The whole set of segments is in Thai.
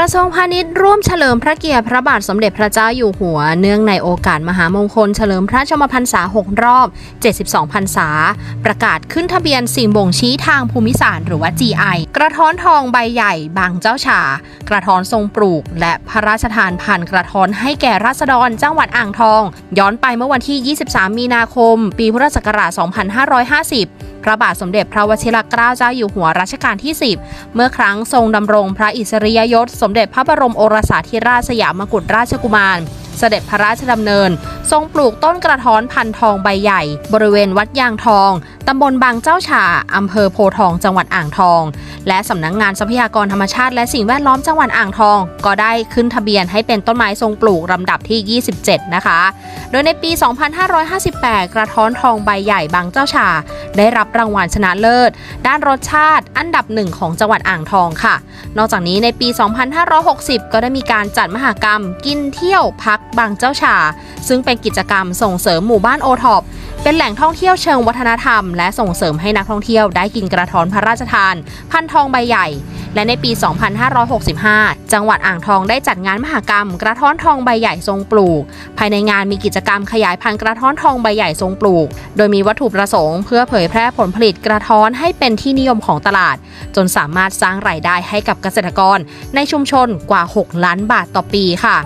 ระทรวงพาณิชย์ร่วมเฉลิมพระเกียรติพระบาทสมเด็จพระเจ้าอยู่หัว เนื่องในโอกาสมหามงคลเฉลิมพระชมพรรษา 6 รอบ 72 พรรษา ประกาศขึ้นทะเบียนสิ่งบ่งชี้ทางภูมิศาสตร์หรือว่า GI กระท้อนทองใบใหญ่บางเจ้าฉา กระท้อนทรงปลูก และพระราชทานพันกระท้อนให้แก่ราษฎรจังหวัดอ่างทอง ย้อนไปเมื่อวันที่ 23 มีนาคม ปีพุทธศักราช 2550 พระบาทสมเด็จพระวชิรเกล้าเจ้าอยู่หัวรัชกาลที่ 10 เมื่อครั้งทรงดำรงพระอิสริยยศ สมเด็จพระบรมโอรสาธิราชสยามกุฎราชกุมาร เสด็จพระราชดำเนิน ทรงปลูกต้นกระท้อนพันทองใบใหญ่ บริเวณวัดยางทอง ตำบลบางเจ้าฉ่าอำเภอโพทองจังหวัดอ่างทอง และสำนักงงานทรัพยากรธรรมชาติและสิ่งแวดล้อมจังหวัดอ่างทอง ก็ได้ขึ้นทะเบียนให้เป็นต้นไม้ทรงปลูกลำดับที่ 27 นะคะ โดยในปี 2558 กระท้อนทองใบใหญ่บางเจ้าฉ่าได้รับรางวัลชนะเลิศ ด้านรสชาติ อันดับหนึ่งของจังหวัดอ่างทองค่ะ นอกจากนี้ในปี 2560 ก็ได้มีการจัดมหกรรม กินเที่ยวพักบางเจ้าชา ซึ่งเป็นกิจกรรมส่งเสริมหมู่บ้านโอท็อปเป็นแหล่งท่องเที่ยวเชิงวัฒนธรรม และส่งเสริมให้นักท่องเที่ยวได้กินกระท้อนพระราชทาน พันทองใบใหญ่ และในปี 2565 จังหวัดอ่างทองได้จัดงานมหกรรม กระท้อนทองใบใหญ่ทรงปลูก ภายในงานมีกิจกรรมขยายพันธุ์กระท้อนทองใบใหญ่ทรงปลูก โดยมีวัตถุประสงค์ เพื่อเผยแพร่ผลผลิตกระท้อนให้เป็นที่นิยมของตลาด จนสามารถสร้างรายได้ให้กับเกษตรกร ในชุมชนกว่า 6 ล้านบาทต่อปีค่ะ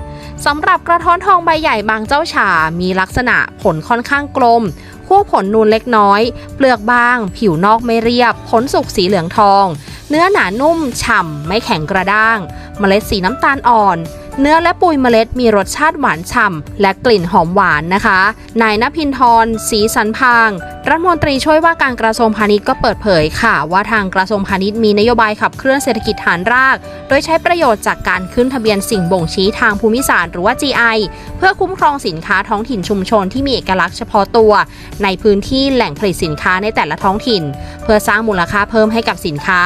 สำหรับกระท้อนทองใบใหญ่บางเจ้าฉ่ามีลักษณะผลค่อนข้างกลมขั้วผลนูนเล็กน้อย เปลือกบาง ผิวนอกไม่เรียบ ผลสุกสีเหลืองทอง เนื้อหนานุ่ม ฉ่ำ ไม่แข็งกระด้าง เมล็ดสีน้ำตาลอ่อน เนื้อและปุยเมล็ดมีรสชาติหวานฉ่ำ และกลิ่นหอมหวานนะคะ นายนพินทร สีสันพาง รัฐมนตรีช่วยว่าการกระทรวงพาณิชย์ก็เปิดเผยค่ะ ว่าทางกระทรวงพาณิชย์มีนโยบายขับเคลื่อนเศรษฐกิจฐานราก โดยใช้ประโยชน์จากการขึ้นทะเบียนสิ่งบ่งชี้ทางภูมิศาสตร์หรือว่า GI เพื่อคุ้มครองสินค้าท้องถิ่นชุมชนที่มีเอกลักษณ์เฉพาะตัว ในพื้นที่แหล่งผลิตสินค้าในแต่ละท้องถิ่น เพื่อสร้างมูลค่าเพิ่มให้กับสินค้า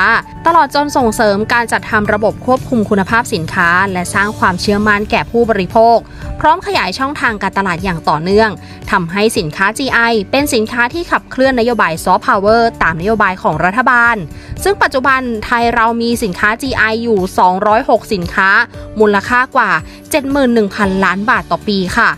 ตลอดจนส่งเสริมการจัดทำระบบควบคุมคุณภาพสินค้า และสร้างความเชื่อมั่นแก่ผู้บริโภค พร้อมขยายช่องทางการตลาดอย่างต่อเนื่องทำให้สินค้า GI เป็นสินค้าที่ขับเคลื่อนนโยบายซอฟต์พาวเวอร์ตามนโยบายของรัฐบาล ซึ่งปัจจุบันไทยเรามีสินค้า GI อยู่ 206 สินค้า มูลค่ากว่า 71,000 ล้านบาทต่อปีค่ะ